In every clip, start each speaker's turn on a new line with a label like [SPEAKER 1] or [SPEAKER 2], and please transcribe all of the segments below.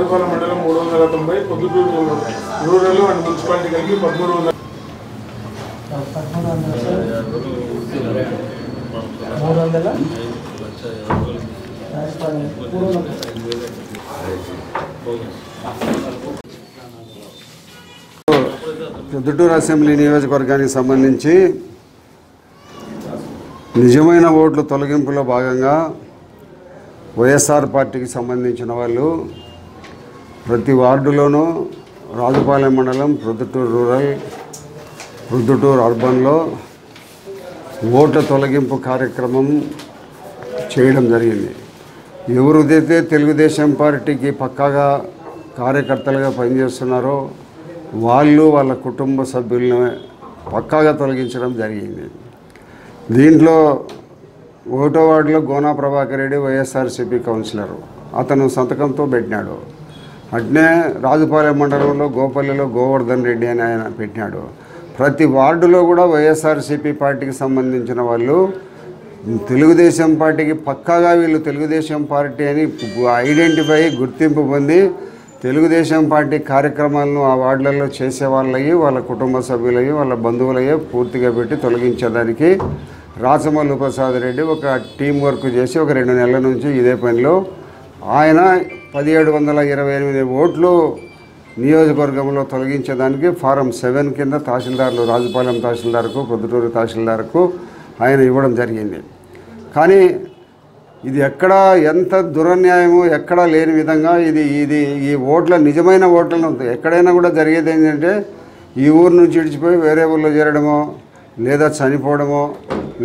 [SPEAKER 1] రాజుపాలెం మండలం మూడు వందల తొంభై పొద్దుటూరు రూరల్ అండ్ మున్సిపాలిటీ కలిపి పదమూడు వందల
[SPEAKER 2] ప్రొద్దుటూరు అసెంబ్లీ నియోజకవర్గానికి సంబంధించి నిజమైన ఓట్ల తొలగింపులో భాగంగా వైఎస్ఆర్ పార్టీకి సంబంధించిన వాళ్ళు ప్రతి వార్డులోనూ రాజుపాలెం మండలం ప్రొద్దుటూరు రూరల్ ప్రొద్దుటూరు అర్బన్లో ఓట్ల తొలగింపు కార్యక్రమం చేయడం జరిగింది. ఎవరిదైతే తెలుగుదేశం పార్టీకి పక్కాగా కార్యకర్తలుగా పనిచేస్తున్నారో వాళ్ళు వాళ్ళ కుటుంబ సభ్యులను పక్కాగా తొలగించడం జరిగింది. దీంట్లో ఓటో వార్డులో గోనా ప్రభాకర్ రెడ్డి వైఎస్ఆర్సీపీ కౌన్సిలరు. అతను సంతకంతో పెట్టినాడు. అట్నే రాజుపాలెం మండలంలో గోపల్లిలో గోవర్ధన్ రెడ్డి అని ఆయన పెట్టినాడు. ప్రతి వార్డులో కూడా వైఎస్ఆర్సీపీ పార్టీకి సంబంధించిన వాళ్ళు తెలుగుదేశం పార్టీకి పక్కాగా వీళ్ళు తెలుగుదేశం పార్టీ అని ఐడెంటిఫై గుర్తింపు పొంది తెలుగుదేశం పార్టీ కార్యక్రమాలను ఆ వార్డులలో చేసే వాళ్ళయ్యి వాళ్ళ కుటుంబ సభ్యులయ్యి వాళ్ళ బంధువులయ్యే పూర్తిగా పెట్టి తొలగించేదానికి రాచమల్లు ప్రసాద్ రెడ్డి ఒక టీం వర్క్ చేసి ఒక రెండు నెలల నుంచి ఇదే పనిలో. ఆయన పదిహేడు వందల ఇరవై ఎనిమిది ఓట్లు నియోజకవర్గంలో తొలగించేదానికి ఫారం సెవెన్ కింద తహసీల్దార్లు రాజుపాలెం తహసీల్దార్కు పొద్దుటూరు తహసీల్దార్కు ఆయన ఇవ్వడం జరిగింది. కానీ ఇది ఎక్కడ ఎంత దురన్యాయము ఎక్కడా లేని విధంగా ఇది ఇది ఈ ఓట్ల నిజమైన ఓట్లను ఎక్కడైనా కూడా జరిగేది ఏంటంటే ఈ ఊరు నుంచి ఇడిచిపోయి వేరే ఊళ్ళో చేరడమో లేదా చనిపోవడమో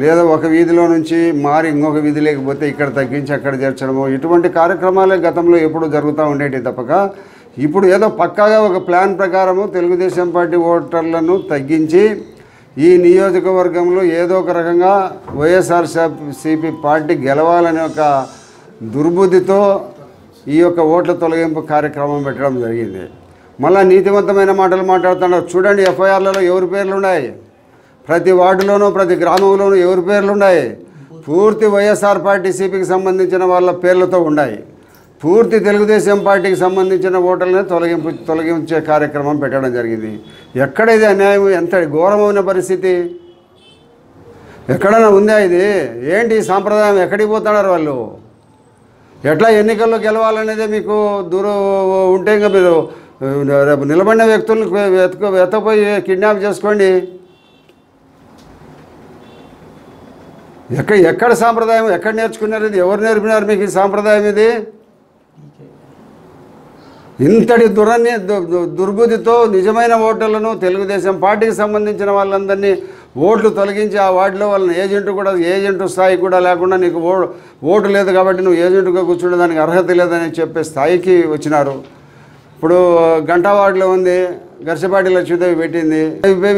[SPEAKER 2] లేదా ఒక వీధిలో నుంచి మారి ఇంకొక వీధి లేకపోతే ఇక్కడ తగ్గించి అక్కడ చేర్చడమో ఇటువంటి కార్యక్రమాలే గతంలో ఎప్పుడు జరుగుతూ ఉండేవి తప్పక. ఇప్పుడు ఏదో పక్కాగా ఒక ప్లాన్ ప్రకారము తెలుగుదేశం పార్టీ ఓటర్లను తగ్గించి ఈ నియోజకవర్గంలో ఏదో ఒక రకంగా వైఎస్ఆర్ సిపి పార్టీ గెలవాలనే ఒక దుర్బుద్ధితో ఈ యొక్క ఓట్ల తొలగింపు కార్యక్రమం పెట్టడం జరిగింది. మళ్ళీ నీతివంతమైన మాటలు మాట్లాడుతున్నారు. చూడండి ఎఫ్ఐఆర్లలో ఎవరి పేర్లు ఉన్నాయి? ప్రతి వార్డులోనూ ప్రతి గ్రామంలోనూ ఎవరి పేర్లు ఉన్నాయి? పూర్తి వైఎస్ఆర్ పార్టీ సిపికి సంబంధించిన వాళ్ళ పేర్లతో ఉన్నాయి. పూర్తి తెలుగుదేశం పార్టీకి సంబంధించిన ఓటర్లను తొలగింపు తొలగించే కార్యక్రమం పెట్టడం జరిగింది. ఎక్కడ ఇది అన్యాయం ఎంత ఘోరమైన పరిస్థితి? ఎక్కడైనా ఉందా ఇది? ఏంటి సాంప్రదాయం? ఎక్కడికి పోతున్నారు వాళ్ళు? ఎట్లా ఎన్నికల్లో గెలవాలనేదే మీకు దూరం ఉంటే ఇంకా మీరు రేపు నిలబడిన వ్యక్తులను వెతక వెతకపోయి కిడ్నాప్ చేసుకోండి. ఎక్కడ ఎక్కడ సాంప్రదాయం ఎక్కడ నేర్చుకున్నారు ఇది ఎవరు నేర్పినారు మీకు ఈ సాంప్రదాయం ఇది? ఇంతటి దురన్య దు- దుర్బుద్ధితో నిజమైన ఓటర్లను తెలుగుదేశం పార్టీకి సంబంధించిన వాళ్ళందరినీ ఓట్లు తొలగించి ఆ వార్డులో వాళ్ళని ఏజెంట్ కూడా ఏజెంట్ స్థాయి కూడా లేకుండా నీకు ఓ ఓటు లేదు కాబట్టి నువ్వు ఏజెంట్గా కూర్చుంటే దానికి అర్హత లేదని చెప్పే స్థాయికి వచ్చినారు. ఇప్పుడు గంటా వార్డులో ఉంది గర్షపాటి లక్ష్మీదేవి పెట్టింది.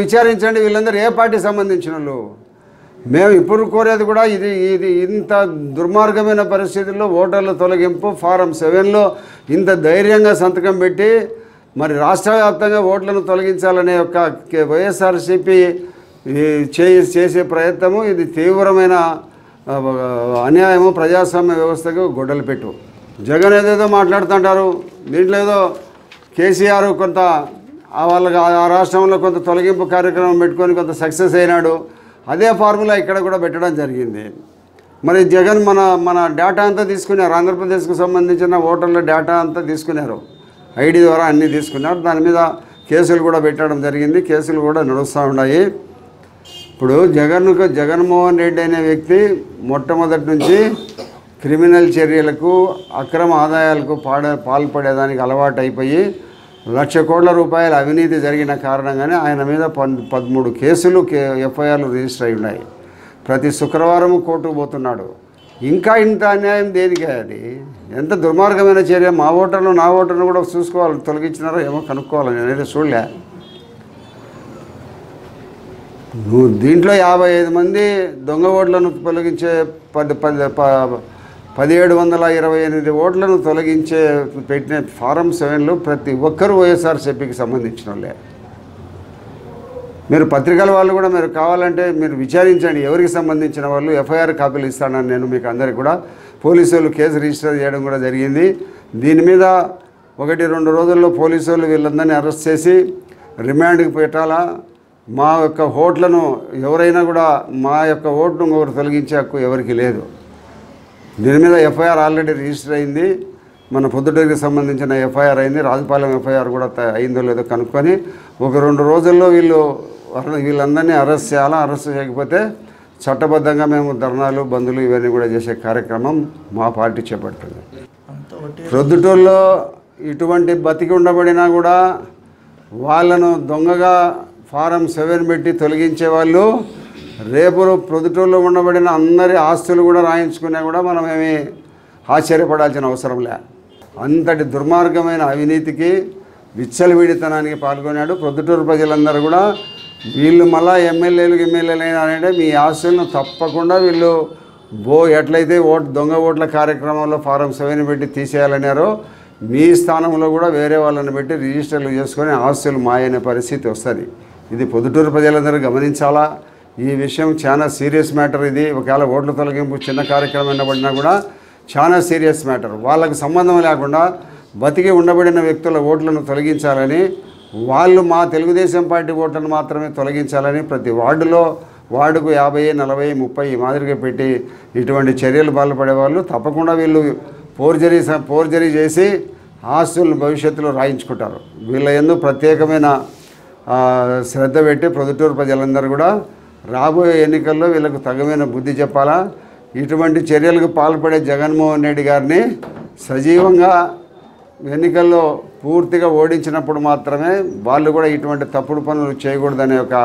[SPEAKER 2] విచారించండి వీళ్ళందరూ ఏ పార్టీ సంబంధించిన వాళ్ళు మేము ఇప్పుడు కోరేది కూడా ఇది ఇది ఇంత దుర్మార్గమైన పరిస్థితుల్లో ఓటర్ల తొలగింపు ఫారం సెవెన్లో ఇంత ధైర్యంగా సంతకం పెట్టి మరి రాష్ట్ర వ్యాప్తంగా ఓట్లను తొలగించాలనే యొక్క కే- వైఎస్ఆర్సీపీ చే చేసే ప్రయత్నము ఇది తీవ్రమైన అన్యాయము ప్రజాస్వామ్య వ్యవస్థకు గొడ్డలు పెట్టు. జగన్ ఏదేదో మాట్లాడుతుంటారు దీంట్లో ఏదో కేసీఆర్ కొంత వాళ్ళకి ఆ రాష్ట్రంలో కొంత తొలగింపు కార్యక్రమం పెట్టుకొని కొంత సక్సెస్ అయినాడు అదే ఫార్ములా ఇక్కడ కూడా పెట్టడం జరిగింది. మరి జగన్ మన మన డేటా అంతా తీసుకున్నారు. ఆంధ్రప్రదేశ్కు సంబంధించిన ఓటర్ల డేటా అంతా తీసుకున్నారు. ఐడి ద్వారా అన్నీ తీసుకున్నారు. దాని మీద కేసులు కూడా పెట్టడం జరిగింది. కేసులు కూడా నడుస్తూ ఉన్నాయి. ఇప్పుడు జగన్కు జగన్మోహన్ రెడ్డి అనే వ్యక్తి మొట్టమొదటి నుంచి క్రిమినల్ చర్యలకు అక్రమ ఆదాయాలకు పాడ పాల్పడేదానికి అలవాటు అయిపోయి లక్ష కోట్ల రూపాయల అవినీతి జరిగిన కారణంగానే ఆయన మీద పన్ పదమూడు కేసులు కే ఎఫ్ఐఆర్లు రిజిస్టర్ అయి ఉన్నాయి. ప్రతి శుక్రవారం కోర్టుకు పోతున్నాడు. ఇంకా ఇంత అన్యాయం దేనికే అది? ఎంత దుర్మార్గమైన చర్య? మా ఓటర్లు నా ఓటర్ను కూడా చూసుకోవాలి. తొలగించినారో ఏమో కనుక్కోవాలి. నేనైతే చూడలే. నువ్వు దీంట్లో యాభై ఐదు మంది దొంగ ఓట్లను తొలగించే పది పది ప- పదిహేడు వందల ఇరవై ఎనిమిది ఓట్లను తొలగించే పెట్టిన ఫారం సెవెన్లో ప్రతి ఒక్కరూ వైఎస్ఆర్సీపీకి సంబంధించిన వాళ్ళే. మీరు పత్రికల వాళ్ళు కూడా మీరు కావాలంటే మీరు విచారించండి. ఎవరికి సంబంధించిన వాళ్ళు ఎఫ్ఐఆర్ కాపీలు ఇస్తానని నేను మీకు అందరికి కూడా పోలీసులు కేసు రిజిస్టర్ చేయడం కూడా జరిగింది. దీని మీద ఒకటి రెండు రోజుల్లో పోలీసులు వీళ్ళందరినీ అరెస్ట్ చేసి రిమాండ్కి పెట్టాలా? మా యొక్క ఓట్లను ఎవరైనా కూడా మా యొక్క ఓట్ను ఇంకొకరు తొలగించే హక్కు ఎవరికి లేదు. దీని మీద ఎఫ్ఐఆర్ ఆల్రెడీ రిజిస్టర్ అయింది. మన పొద్దుటూరికి సంబంధించిన ఎఫ్ఐఆర్ అయింది. రాజపాలెం ఎఫ్ఐఆర్ కూడా అయిందో లేదో కనుక్కొని ఒక రెండు రోజుల్లో వీళ్ళు వాళ్ళ- వీళ్ళందరినీ అరెస్ట్ చేయాలా అరెస్ట్ చేయకపోతే చట్టబద్ధంగా మేము ధర్నాలు బంధులు ఇవన్నీ కూడా చేసే కార్యక్రమం మా పార్టీ చేపడుతుంది. ప్రొద్దుటూరులో ఇటువంటి బతికి ఉండబడినా కూడా వాళ్ళను దొంగగా ఫారం సెవెన్ పెట్టి తొలగించే వాళ్ళు రేపు ప్రొదుటూరులో ఉండబడిన అందరి ఆస్తులు కూడా రాయించుకున్నా కూడా మనం ఏమి ఆశ్చర్యపడాల్సిన అవసరం లే. అంతటి దుర్మార్గమైన అవినీతికి విచ్చలవిడితనానికి పాల్గొన్నాడు ప్రొద్దుటూరు ప్రజలందరూ కూడా. వీళ్ళు మళ్ళా ఎమ్మెల్యేలు ఎమ్మెల్యేలు అయినారంటే మీ ఆస్తులను తప్పకుండా వీళ్ళు బో ఎట్లయితే ఓట్ దొంగ ఓట్ల కార్యక్రమంలో ఫారం సెవెన్ పెట్టి తీసేయాలన్నారో మీ స్థానంలో కూడా వేరే వాళ్ళని పెట్టి రిజిస్టర్లు చేసుకొని ఆస్తులు మాయనే పరిస్థితి వస్తుంది. ఇది పొద్దుటూరు ప్రజలందరూ గమనించాలా? ఈ విషయం చాలా సీరియస్ మ్యాటర్ ఇది. ఒకవేళ ఓట్ల తొలగింపు చిన్న కార్యక్రమం అయినబడినా కూడా చాలా సీరియస్ మ్యాటర్. వాళ్ళకు సంబంధం లేకుండా బతికి ఉండబడిన వ్యక్తుల ఓట్లను తొలగించాలని వాళ్ళు మా తెలుగుదేశం పార్టీ ఓట్లను మాత్రమే తొలగించాలని ప్రతి వార్డులో వార్డుకు యాభై నలభై ముప్పై ఈ మాదిరిగా పెట్టి ఇటువంటి చర్యలు పాల్పడే వాళ్ళు తప్పకుండా వీళ్ళు ఫోర్జరీ ఫోర్జరీ చేసి ఆస్తులను భవిష్యత్తులో రాయించుకుంటారు. వీళ్ళ ఎందు ప్రత్యేకమైన శ్రద్ధ పెట్టి ప్రొద్దుటూరు ప్రజలందరూ కూడా రాబోయే ఎన్నికల్లో వీళ్ళకు తగమైన బుద్ధి చెప్పాలా? ఇటువంటి చర్యలకు పాల్పడే జగన్మోహన్ రెడ్డి గారిని సజీవంగా ఎన్నికల్లో పూర్తిగా ఓడించినప్పుడు మాత్రమే వాళ్ళు కూడా ఇటువంటి తప్పుడు పనులు చేయకూడదనే ఒక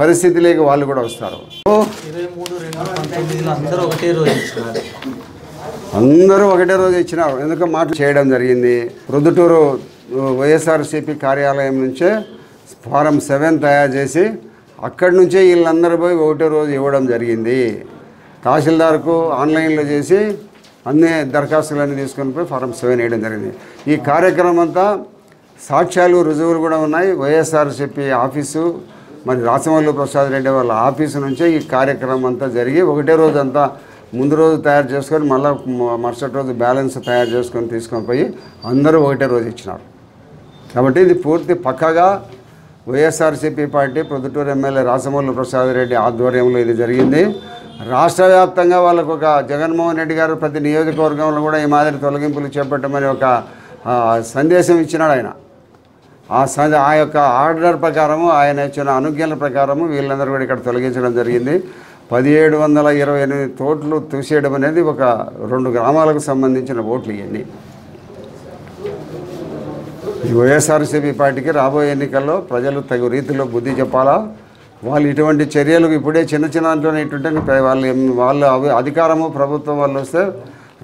[SPEAKER 2] పరిస్థితిలోకి వాళ్ళు కూడా వస్తారు.
[SPEAKER 3] అందరూ ఒకటే రోజు ఇచ్చినారు.
[SPEAKER 2] అందరూ ఒకటే రోజు ఇచ్చినారు ఎందుకు మాట చేయడం జరిగింది? ప్రొద్దుటూరు వైఎస్ఆర్సీపీ కార్యాలయం నుంచే ఫారం సెవెన్ తయారు చేసి అక్కడి నుంచే వీళ్ళందరూ పోయి ఒకటే రోజు ఇవ్వడం జరిగింది. తహసీల్దార్కు ఆన్లైన్లో చేసి అన్ని దరఖాస్తులన్నీ తీసుకొని పోయి ఫారం సెవెన్ వేయడం జరిగింది. ఈ కార్యక్రమం అంతా సాక్ష్యాలు రుజువులు కూడా ఉన్నాయి. వైఎస్ఆర్ చెప్పి ఆఫీసు మరి రాసమల్లు ప్రసాద్ రెడ్డి వాళ్ళ ఆఫీసు నుంచే ఈ కార్యక్రమం అంతా జరిగి ఒకటే రోజు అంతా ముందు రోజు తయారు చేసుకొని మళ్ళీ మరుసటి రోజు బ్యాలెన్స్ తయారు చేసుకొని తీసుకొని పోయి అందరూ ఒకటే రోజు ఇచ్చినారు. కాబట్టి ఇది పూర్తి పక్కగా YSRCP party Proddatur MLA Rasamallu Prasad Reddy ఆధ్వర్యంలో ఇది జరిగింది. రాష్ట్ర వ్యాప్తంగా వాళ్ళకు ఒక జగన్మోహన్ రెడ్డి గారు ప్రతి నియోజకవర్గంలో కూడా ఈ మాదిరి తొలగింపులు చేపట్టమని ఒక సందేశం ఇచ్చినాడు ఆయన. ఆ సంద ఆ యొక్క ఆర్డర్ ప్రకారము ఆయన ఇచ్చిన అనుజ్ఞల ప్రకారము వీళ్ళందరూ కూడా ఇక్కడ తొలగించడం జరిగింది. పదిహేడు వందల ఇరవై ఎనిమిది తోట్లు తూసేయడం అనేది ఒక రెండు గ్రామాలకు సంబంధించిన ఓట్లు ఇవన్నీ. ఈ వైఎస్ఆర్సీపీ పార్టీకి రాబోయే ఎన్నికల్లో ప్రజలు తగు రీతిలో బుద్ధి చెప్పాలా? వాళ్ళు ఇటువంటి చర్యలు ఇప్పుడే చిన్న చిన్న దాంట్లోనే ఇటుంటే వాళ్ళు వాళ్ళు అవి అధికారము ప్రభుత్వం వాళ్ళు వస్తే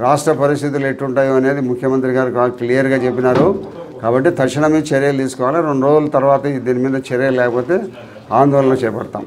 [SPEAKER 2] రాష్ట్ర పరిస్థితులు ఎట్టుంటాయో అనేది ముఖ్యమంత్రి గారు క్లియర్గా చెప్పినారు. కాబట్టి తక్షణమే చర్యలు తీసుకోవాలి. రెండు రోజుల తర్వాత దీని మీద చర్యలు లేకపోతే ఆందోళన చేపడతాం.